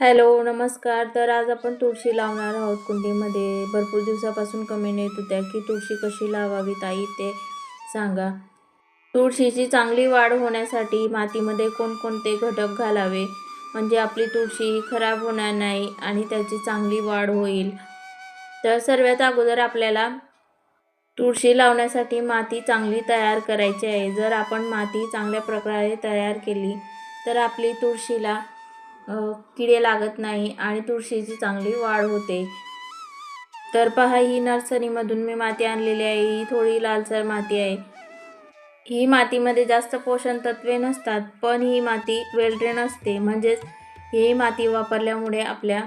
Hello नमस्कार. तर आज आपण तुळशी लावणार आहोत कुंडीमध्ये. भरपूर दिवसापासून कमेंट येत होत्या की तुळशी कशी लावावी ताई ते सांगा. तुळशीची चांगली वाढ होण्यासाठी मातीमध्ये कोणकोणते घटक घालावे? म्हणजे आपली तुळशी ही खराब होणार नाही आणि त्याची चांगली वाढ होईल. तर सर्वात अगोदर आपल्याला तुळशी लावण्यासाठी माती चांगली तयार करायची आहे. जर आपण माती चांगल्या प्रकारे तयार केली तर आपली तुळशीला किडे लागत नाही आणि तुळशीची चांगली वाढ होते. तर पहा ही नर्सरीमधून मी माती आणलेली आहे. ही थोडी लालसर माती आहे. ही मातीमध्ये जास्त पोषण तत्वे नसतात पण ही माती वेलड्रेन असते. म्हणजेच ही माती वापरल्यामुळे आपल्या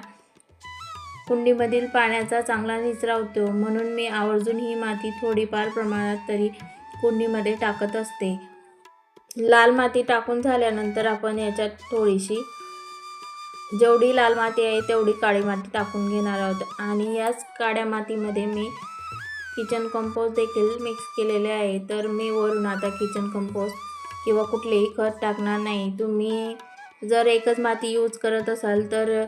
कुंडीमधील पाण्याचा चांगला निचरा होतो. म्हणून मी आवर्जून ही माती थोडीफार प्रमाणात तरी कुंडीमध्ये टाकत असते. लाल माती टाकून झाल्यानंतर आपण याच्यात थोडीशी जेवढी लाल माती आहे तेवढी काळी माती टाकून घेणार आहोत. आणि याच काळ्या मातीमध्ये मी किचन कंपोस्ट देखील मिक्स केलेले आहे. तर मी वरून आता किचन कंपोस्ट किंवा कुठलेही खत टाकणार नाही. तुम्ही जर एकच माती यूज करत असाल तर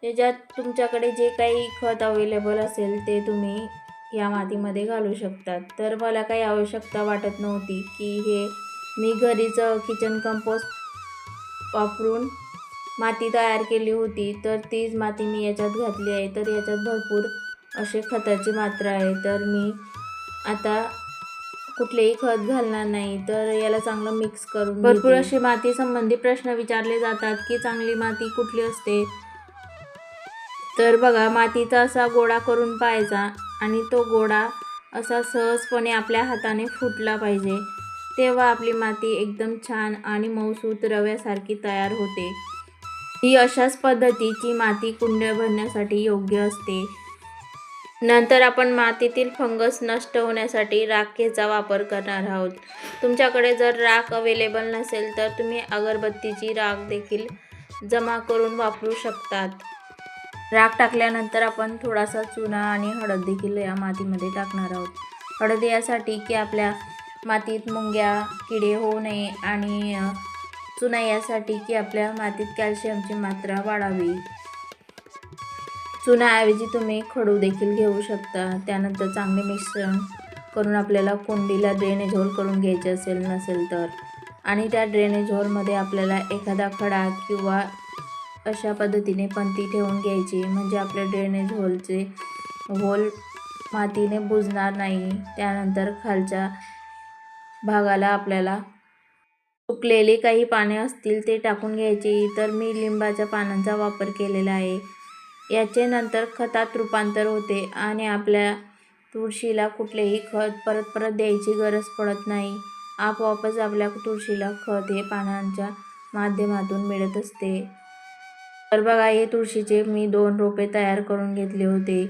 त्याच्यात तुमच्याकडे जे काही खत अवेलेबल असेल ते तुम्ही या मातीमध्ये घालू शकतात. तर मला काही आवश्यकता वाटत नव्हती की हे मी घरीच किचन कंपोस्ट वापरून माती तयार केली होती तर तीच माती मी याच्यात घातली आहे. तर याच्यात भरपूर असे खताची मात्रा आहे. तर मी आता कुठलेही खत घालणार नाही. तर याला चांगलं मिक्स करून भरपूर अशी माती संबंधी प्रश्न विचारले जातात की चांगली माती कुठली असते? तर बघा मातीचा असा गोळा करून पाहायचा आणि तो गोळा असा सहजपणे आपल्या हाताने फुटला पाहिजे. तेव्हा आपली माती एकदम छान आणि मऊसूत रव्यासारखी तयार होते. ही अशाच पद्धतीची माती कुंड भरण्यासाठी योग्य असते. नंतर आपण मातीतील फंगस नष्ट होण्यासाठी राखेचा वापर करणार आहोत. तुमच्याकडे जर राख अवेलेबल नसेल तर तुम्ही अगरबत्तीची राख देखील जमा करून वापरू शकतात. राख टाकल्यानंतर आपण थोडासा चुना आणि हळद देखील या मातीमध्ये टाकणार आहोत. हळद यासाठी की आपल्या मातीत मुंग्या किडे होऊ नये आणि चुना यासाठी की आपल्या मातीत कॅल्शियमची मात्रा वाढावी. चुनाऐवजी तुम्ही खडू देखील घेऊ शकता. त्यानंतर चांगले मिश्रण करून आपल्याला कुंडीला ड्रेनेज होल करून घ्यायचे असेल नसेल तर. आणि त्या ड्रेनेज होलमध्ये आपल्याला एखादा खडा किंवा अशा पद्धतीने पंती ठेवून घ्यायची. म्हणजे आपल्या ड्रेनेज होलचे होल मातीने बुजणार नाही. त्यानंतर खालच्या भागाला आपल्याला सुकलेली काही पाने असतील ते टाकून घ्यायची. तर मी लिंबाच्या पानांचा वापर केलेला आहे. याचे नंतर खतात रूपांतर होते आणि आपल्या तुळशीला कुठलेही खत परत परत द्यायची गरज पडत नाही. आपोआपच आपल्या तुळशीला खत हे पानांच्या माध्यमातून मिळत असते. तर बघा हे तुळशीचे मी दोन रोपे तयार करून घेतले होते.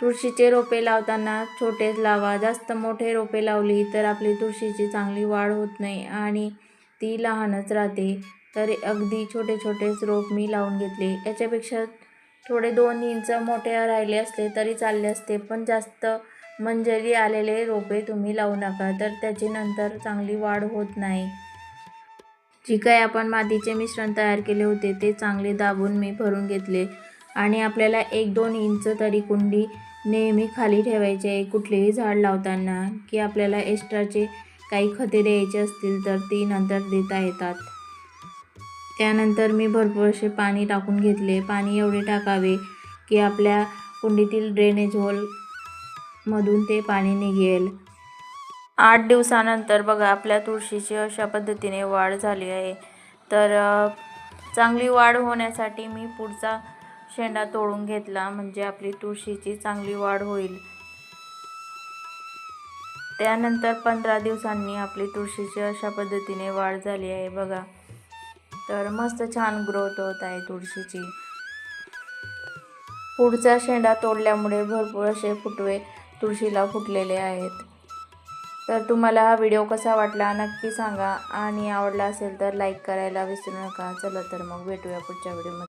तुळशीचे रोपे लावताना छोटेच लावा. जास्त मोठे रोपे लावली तर आपली तुळशीची चांगली वाढ होत नाही आणि ती लहानच राहते. तर अगदी छोटे छोटेच रोप मी लावून घेतले. याच्यापेक्षा थोडे दोन इंच मोठे राहिले असले तरी चालले असते. पण जास्त मंजरी आलेले रोपे तुम्ही लावू नका तर त्याची नंतर चांगली वाढ होत नाही. जी काही आपण मातीचे मिश्रण तयार केले होते ते चांगले दाबून मी भरून घेतले आणि आपल्याला एक दोन इंच तरी कुंडी नेहमी खाली ठेवायचे आहे कुठलेही झाड लावताना की आपल्याला एक्स्ट्राचे काही खते द्यायचे असतील तर ती नंतर देता येतात. त्यानंतर मी भरपूर असे पाणी टाकून घेतले. पाणी एवढे टाकावे की आपल्या कुंडीतील ड्रेनेज होल मधून ते पाणी निघेल. आठ दिवसानंतर बघा आपल्या तुळशीची अशा पद्धतीने वाढ झाली आहे. तर चांगली वाढ होण्यासाठी मी पुढचा शेंडा तोडून घेतला म्हणजे आपली तुळशीची चांगली वाढ होईल. त्यानंतर पंधरा दिवसांनी आपली तुळशीची अशा पद्धतीने वाढ झाली आहे बघा. तर मस्त छान ग्रोथ होत आहे तुळशीची. पुढचा शेंडा तोडल्यामुळे भरपूर असे फुटवे तुळशीला फुटलेले आहेत. तर तुम्हाला हा व्हिडिओ कसा वाटला नक्की सांगा आणि आवडला असेल तर लाईक करायला विसरू नका. चला तर मग भेटूया पुढच्या व्हिडिओमध्ये